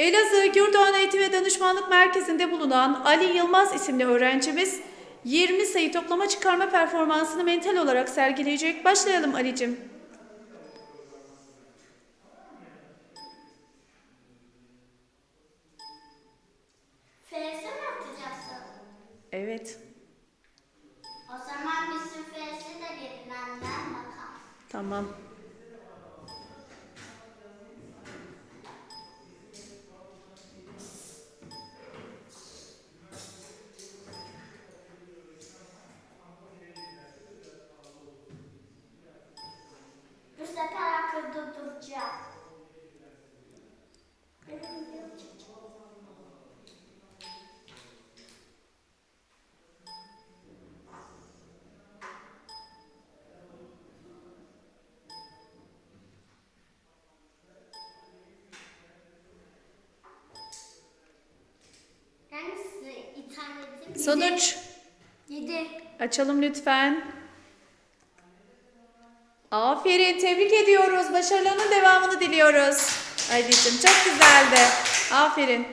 Elazığ Gürdoğan Eğitim ve Danışmanlık Merkezi'nde bulunan Ali Yılmaz isimli öğrencimiz 20 sayı toplama çıkarma performansını mental olarak sergileyecek. Başlayalım Ali'cim. F'si mi atacaksın? Evet. O zaman bizim F'si de gelinen bakalım. Tamam. Akılda duracağım. Sonuç. 7. Açalım lütfen. Aferin, tebrik ediyoruz. Başarılarının devamını diliyoruz. Ali'cim çok güzeldi. Aferin.